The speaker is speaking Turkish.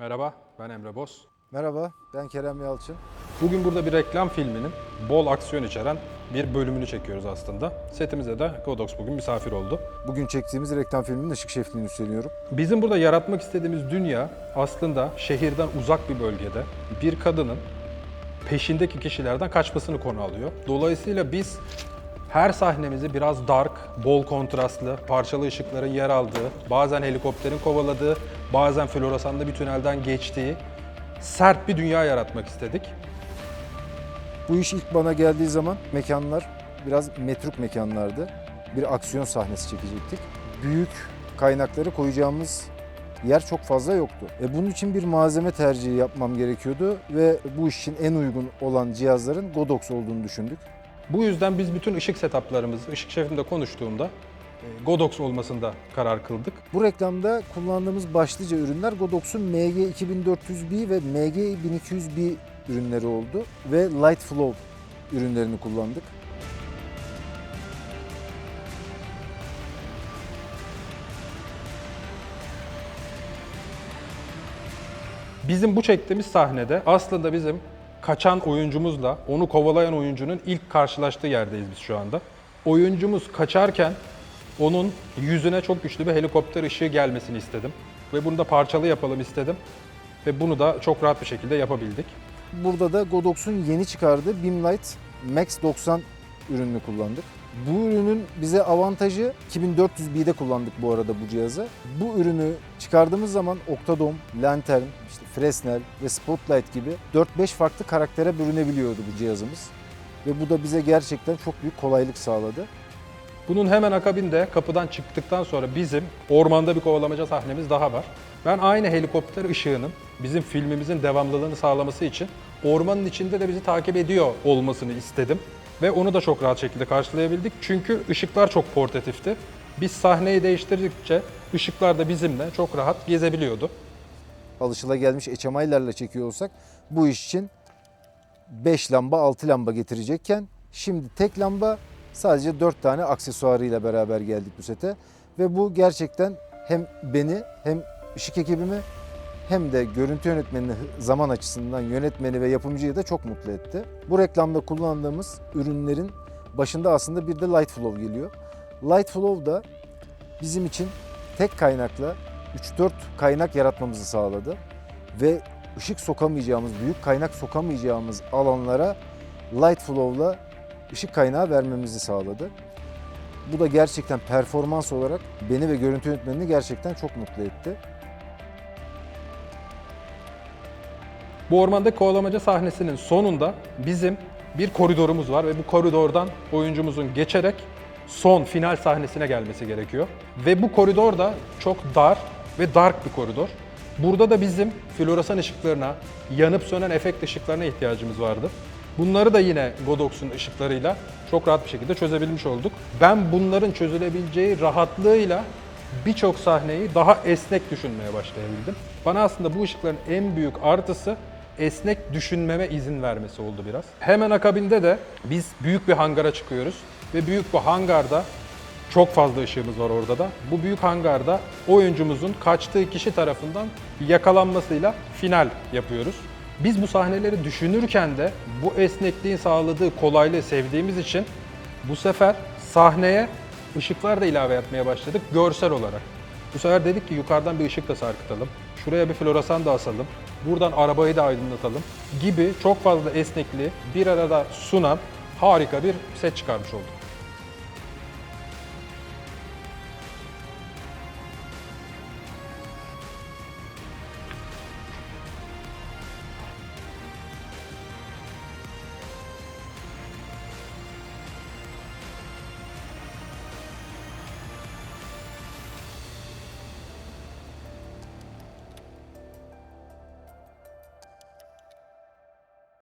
Merhaba, ben Emre Boz. Merhaba, ben Kerem Yalçın. Bugün burada bir reklam filminin bol aksiyon içeren bir bölümünü çekiyoruz aslında. Setimize de Godox bugün misafir oldu. Bugün çektiğimiz reklam filminin ışık şefliğini üstleniyorum. Bizim burada yaratmak istediğimiz dünya aslında şehirden uzak bir bölgede bir kadının peşindeki kişilerden kaçmasını konu alıyor. Dolayısıyla biz her sahnemizi biraz dark, bol kontrastlı, parçalı ışıkların yer aldığı, bazen helikopterin kovaladığı, bazen floresanlı bir tünelden geçtiği sert bir dünya yaratmak istedik. Bu iş ilk bana geldiği zaman mekanlar biraz metruk mekanlardı. Bir aksiyon sahnesi çekecektik. Büyük kaynakları koyacağımız yer çok fazla yoktu. E bunun için bir malzeme tercihi yapmam gerekiyordu ve bu iş için en uygun olan cihazların Godox olduğunu düşündük. Bu yüzden biz bütün ışık setuplarımızı, ışık şefimle konuştuğumda e, Godox olmasında karar kıldık. Bu reklamda kullandığımız başlıca ürünler Godox'un MG2400B ve MG1200B ürünleri oldu ve Light Flow ürünlerini kullandık. Bizim bu çektiğimiz sahnede aslında bizim kaçan oyuncumuzla onu kovalayan oyuncunun ilk karşılaştığı yerdeyiz biz şu anda. Oyuncumuz kaçarken onun yüzüne çok güçlü bir helikopter ışığı gelmesini istedim. Ve bunu da parçalı yapalım istedim. Ve bunu da çok rahat bir şekilde yapabildik. Burada da Godox'un yeni çıkardığı Beamlight Max 90 ürününü kullandık. Bu ürünün bize avantajı 2400B'de kullandık bu arada bu cihazı. Bu ürünü çıkardığımız zaman Octadom, Lantern, işte Fresnel ve Spotlight gibi 4-5 farklı karaktere bürünebiliyordu bu cihazımız. Ve bu da bize gerçekten çok büyük kolaylık sağladı. Bunun hemen akabinde kapıdan çıktıktan sonra bizim ormanda bir kovalamaca sahnemiz daha var. Ben aynı helikopter ışığının bizim filmimizin devamlılığını sağlaması için ormanın içinde de bizi takip ediyor olmasını istedim. Ve onu da çok rahat şekilde karşılayabildik. Çünkü ışıklar çok portatifti. Biz sahneyi değiştirdikçe ışıklar da bizimle çok rahat gezebiliyordu. Alışılagelmiş HMI'lerle çekiyor olsak bu iş için 5 lamba 6 lamba getirecekken şimdi tek lamba sadece 4 tane aksesuarıyla beraber geldik bu sete. Ve bu gerçekten hem beni hem ışık ekibimi hem de görüntü yönetmenini zaman açısından yönetmeni ve yapımcıyı da çok mutlu etti. Bu reklamda kullandığımız ürünlerin başında aslında bir de Light Flow geliyor. Light Flow da bizim için tek kaynakla 3-4 kaynak yaratmamızı sağladı ve ışık sokamayacağımız, büyük kaynak sokamayacağımız alanlara Light Flow'la ışık kaynağı vermemizi sağladı. Bu da gerçekten performans olarak beni ve görüntü yönetmenini gerçekten çok mutlu etti. Bu ormandaki kovalamaca sahnesinin sonunda bizim bir koridorumuz var ve bu koridordan oyuncumuzun geçerek son final sahnesine gelmesi gerekiyor. Ve bu koridor da çok dar ve dark bir koridor. Burada da bizim floresan ışıklarına, yanıp sönen efekt ışıklarına ihtiyacımız vardı. Bunları da yine Godox'un ışıklarıyla çok rahat bir şekilde çözebilmiş olduk. Ben bunların çözülebileceği rahatlığıyla birçok sahneyi daha esnek düşünmeye başlayabildim. Bana aslında bu ışıkların en büyük artısı esnek düşünmeme izin vermesi oldu biraz. Hemen akabinde de biz büyük bir hangara çıkıyoruz ve büyük bir hangarda çok fazla ışığımız var orada da. Bu büyük hangarda oyuncumuzun kaçtığı kişi tarafından yakalanmasıyla final yapıyoruz. Biz bu sahneleri düşünürken de bu esnekliğin sağladığı kolaylığı sevdiğimiz için bu sefer sahneye ışıklar da ilave etmeye başladık görsel olarak. Bu sefer dedik ki yukarıdan bir ışık da sarkıtalım. Şuraya bir floresan da asalım. Buradan arabayı da aydınlatalım gibi çok fazla esnekliği bir arada sunan harika bir set çıkarmış olduk.